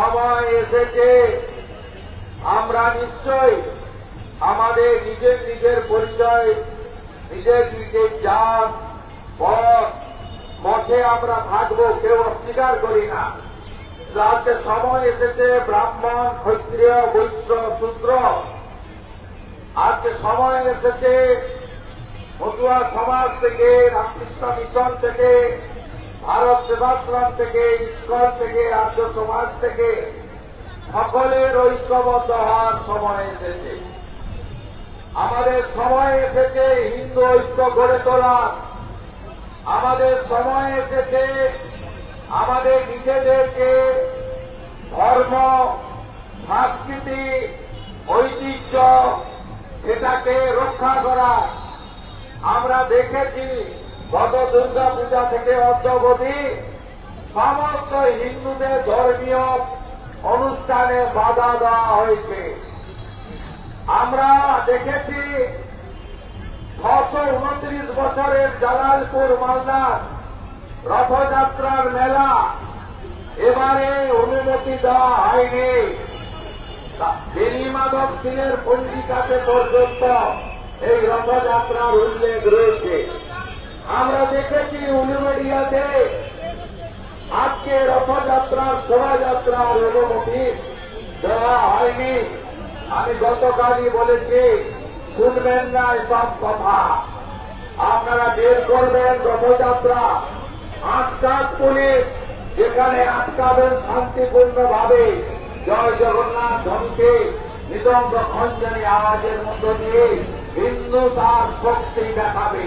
সময় এসেছে। আমরা নিশ্চয় আমাদের নিজের নিজের পরিচয়, নিজের নিজের জাত পথ মঠে আমরা থাকব, কেউ অস্বীকার করি না। আজকে সময় এসেছে ব্রাহ্মণ, ক্ষত্রিয়, বৈশ্য, শূদ্র। আজকে সময় এসেছে মতুয়া সমাজ থেকে, রামকৃষ্ণ মিশন থেকে ভারত সেবাশ্রম থেকে, ইস্কন থেকে আর্য সমাজ থেকে সকলের ঐক্যবদ্ধ হওয়ার সময় এসেছে। আমাদের সময় এসেছে হিন্দু ঐক্য গড়ে তোলা। আমাদের সময় এসেছে আমাদের নিজেদেরকে ধর্ম, সংস্কৃতি, ঐতিহ্য, সেটাকে রক্ষা করা। আমরা দেখেছি গত দুর্গা পূজা থেকে অদ্যবধি সমস্ত হিন্দুদের ধর্মীয় অনুষ্ঠানে বাধা দেওয়া হয়েছে। আমরা দেখেছি ছশো উনত্রিশ বছরের জালালপুর মালদার রথযাত্রার মেলা এবারে অনুমতি দেওয়া হয়নি। বেনি মাধব সিংয়ের পঞ্জিকাতে পর্যন্ত এই রথযাত্রার উল্লেখ রয়েছে। আমরা দেখেছি উলুবেড়িয়াতে আজকে রথযাত্রার শোভাযাত্রার অনুমতি দেওয়া হয়নি। আমি গতকালই বলেছি, শুনবেন না এসব কথা। আপনারা বের করবেন রথযাত্রা। আটকাত পুলিশ যেখানে আটকাবেন শান্তিপূর্ণ ভাবে জয় জগন্নাথ ধ্বনিকে নিদম্ব খঞ্জনী আওয়াজের মধ্য দিয়ে হিন্দু তার শক্তি দেখাবে।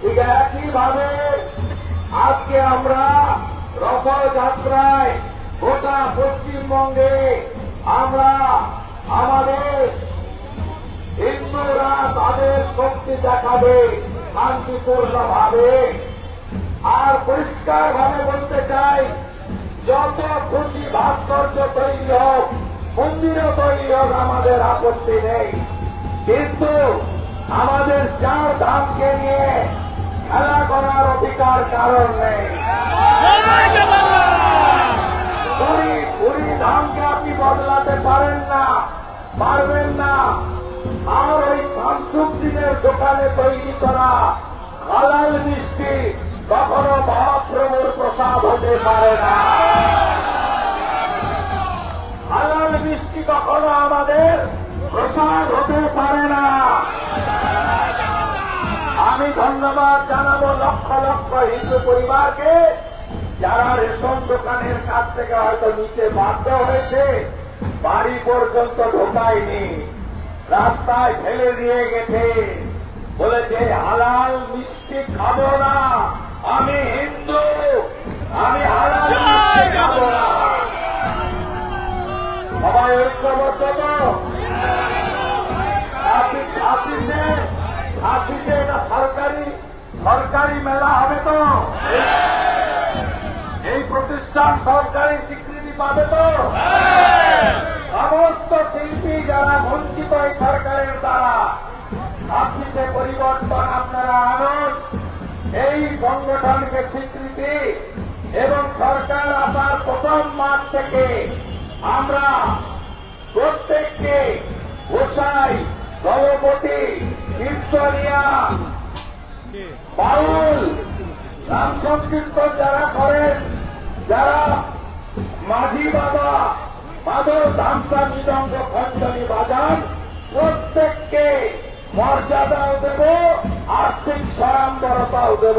ঠিক একইভাবে আজকে আমরা রথযাত্রায় গোটা পশ্চিমবঙ্গে আমরা আমাদের হিন্দুরা তাদের শক্তি দেখাবে, শান্তিপূর্ণ ভাবে। আর পরিষ্কার ভাবে বলতে চাই, যত খুশি ভাস্কর্য তৈরি হোক, মন্দিরও তৈরি হোক, আমাদের আপত্তি নেই। কিন্তু আমাদের চার ধামকে নিয়ে খেলা করার অধিকার কারণ নেই। ধামকে আপনি বদলাতে পারেন না, পারবেন না। আর ওই শামসুদ্দিনের দোকানে তৈরি করা হালাল মিষ্টি কখনো মহাপ্রভুর প্রসাদ হতে পারে না। জানাব লক্ষ লক্ষ হিন্দু পরিবারকে যারা রেশন দোকানের কাছ থেকে হয়তো নিচে বাধ্য হয়েছে বাড়ি পর্যন্ত ঢোকায়নি রাস্তায় ফেলে দিয়ে গেছে। বলেছে হালাল মিষ্টি খাব না আমি হিন্দু আমি হালাল খাব না। সবাই ঐক্যবদ্ধ তো? ছাব্বিশে ছাব্বিশে এটা সরকারি সরকারি মেলা হবে তো? এই প্রতিষ্ঠান সরকারি স্বীকৃতি পাবে তো? সমস্ত শিল্পী যারা বঞ্চিত এই সরকারের দ্বারা ছাব্বিশে পরিবর্তন আপনারা আনুন। এই সংগঠনকে স্বীকৃতি এবং সরকার আসার প্রথম মাস থেকে আমরা প্রত্যেককে গোসাই দলপতি কীর্তনিয়া বাউল, রাম সংকীর্তন যারা করেন, যারা মাঝি বাবা মাদর ধামসা মৃদঙ্গ খঞ্জনি বাজান, প্রত্যেককে মর্যাদাও দেব, আর্থিক স্বয়ম্বরতাও দেব।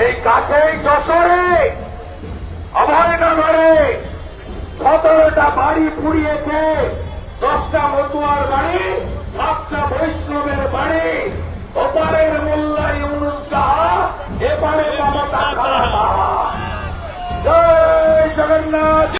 এই কাছেই যশোরে অভয়নগরে সতেরোটা বাড়ি পুড়িয়েছে দশটা মতুয়ার বাড়ি সাতটা